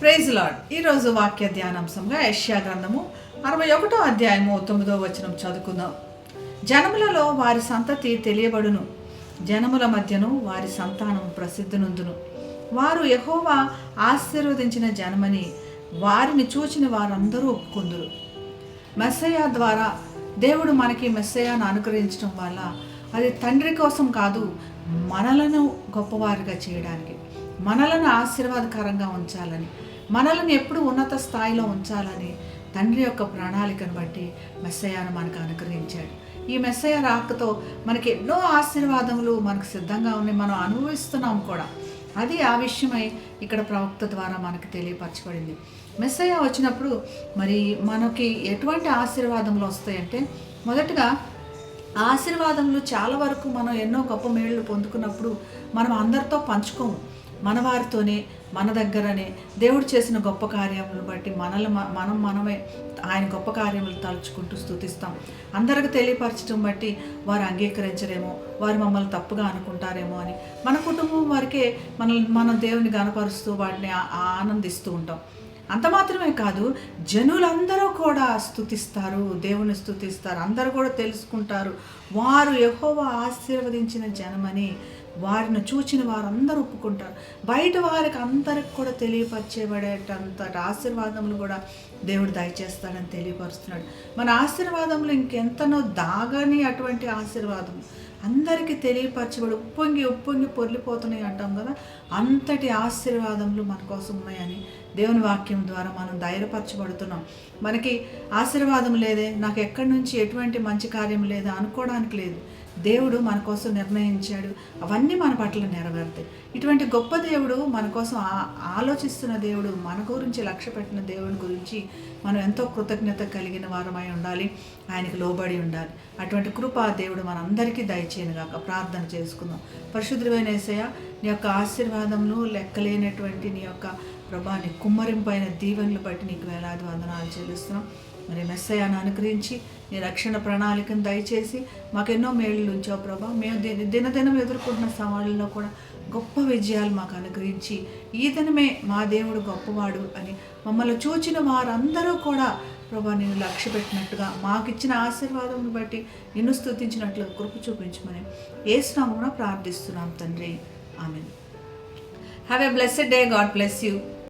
Praise lord ఈరోజు వాక్య ధ్యానాంశంగా యష్యా గ్రంథము అరవై ఒకటో అధ్యాయము తొమ్మిదో వచనం చదువుకుందాం. జనములలో వారి సంతతి తెలియబడును. జనముల మధ్యను వారి సంతానం ప్రసిద్ధునందును. వారు యహోవా ఆశీర్వదించిన జనమని వారిని చూచిన వారందరూ ఒప్పుకుందురు. మెస్సయ ద్వారా దేవుడు మనకి మెస్సయాను అనుగ్రహించడం వల్ల అది తండ్రి కోసం కాదు మనలను గొప్పవారిగా చేయడానికి మనలను ఆశీర్వాదకరంగా ఉంచాలని మనలను ఎప్పుడు ఉన్నత స్థాయిలో ఉంచాలని తండ్రి యొక్క ప్రణాళికను బట్టి మెస్సయాను మనకు అనుగ్రహించాడు. ఈ మెస్సయ రాకతో మనకి ఎన్నో ఆశీర్వాదములు మనకు సిద్ధంగా ఉన్నాయి మనం అనుభవిస్తున్నాం కూడా. అది ఆ విషయమై ఇక్కడ ప్రవక్త ద్వారా మనకు తెలియపరచబడింది. మెస్సయ్య వచ్చినప్పుడు మరి మనకి ఎటువంటి ఆశీర్వాదములు వస్తాయంటే మొదటగా ఆశీర్వాదములు చాలా వరకు మనం ఎన్నో గొప్ప మేళ్ళు పొందుకున్నప్పుడు మనం అందరితో పంచుకోము. మనవారితోనే మన దగ్గరనే దేవుడు చేసిన గొప్ప కార్యములను బట్టి మనల్ని మనం మనమే ఆయన గొప్ప కార్యములు తలుచుకుంటూ స్థుతిస్తాం అందరికి తెలియపరచడం బట్టి వారు అంగీకరించరేమో వారు మమ్మల్ని తప్పుగా అనుకుంటారేమో అని. మన కుటుంబం వరకే మనల్ని మనం దేవుని గనపరుస్తూ వాటిని ఆనందిస్తూ ఉంటాం. అంత మాత్రమే కాదు జనులందరూ కూడా స్థుతిస్తారు దేవుని స్థుతిస్తారు అందరూ కూడా తెలుసుకుంటారు. వారు ఎహోవ ఆశీర్వదించిన జనమని వారిని చూచిన వారందరూ ఒప్పుకుంటారు. బయట వారికి అందరికి కూడా తెలియపరిచేబడేటంత ఆశీర్వాదములు కూడా దేవుడు దయచేస్తాడని తెలియపరుస్తున్నాడు. మన ఆశీర్వాదములు ఇంకెంతనో దాగని అటువంటి ఆశీర్వాదం. అందరికీ తెలియపరచబడి ఉప్పొంగి ఉప్పొంగి పొర్లిపోతున్నాయి అంటాం కదా. అంతటి ఆశీర్వాదములు మన కోసం ఉన్నాయని దేవుని వాక్యం ద్వారా మనం ధైర్యపరచబడుతున్నాం. మనకి ఆశీర్వాదం లేదే నాకు ఎక్కడి నుంచి ఎటువంటి మంచి కార్యం లేదా అనుకోవడానికి లేదు. దేవుడు మన కోసం నిర్ణయించాడు. అవన్నీ మన పట్ల నెరవేరుతాయి. ఇటువంటి గొప్ప దేవుడు మన కోసం ఆలోచిస్తున్న దేవుడు మన గురించి లక్ష్య పెట్టిన దేవుని గురించి మనం ఎంతో కృతజ్ఞత కలిగిన వారమై ఉండాలి. ఆయనకు లోబడి ఉండాలి. అటువంటి కృప దేవుడు మనందరికీ దయచేయను గాక. ప్రార్థన చేసుకుందాం. పరిశుద్ధమైన ఏసయ్య నీ యొక్క ఆశీర్వాదములు లెక్కలేనటువంటి నీ యొక్క ప్రభా నీ కుమ్మరింపైన దీవెనలు బట్టి నీకు వేలాది వందనాలు చెల్లిస్తున్నాం. మరి మెస్సయాన్ని అనుగ్రహించి నీ రక్షణ ప్రణాళికను దయచేసి మాకెన్నో మేళ్ళు ఉంచావు ప్రభా. మేము దినదినం ఎదుర్కొంటున్న సవాళ్ళలో కూడా గొప్ప విజయాలు మాకు అనుగ్రహించి ఈ దినమే మా దేవుడు గొప్పవాడు అని మమ్మల్ని చూచిన వారందరూ కూడా ప్రభా నేను లక్ష్య పెట్టినట్టుగా మాకు ఇచ్చిన ఆశీర్వాదం బట్టి నిన్ను స్తుతించినట్లు కృప చూపించమని ఏ ప్రార్థిస్తున్నాం తండ్రి. Amen have a blessed day God bless you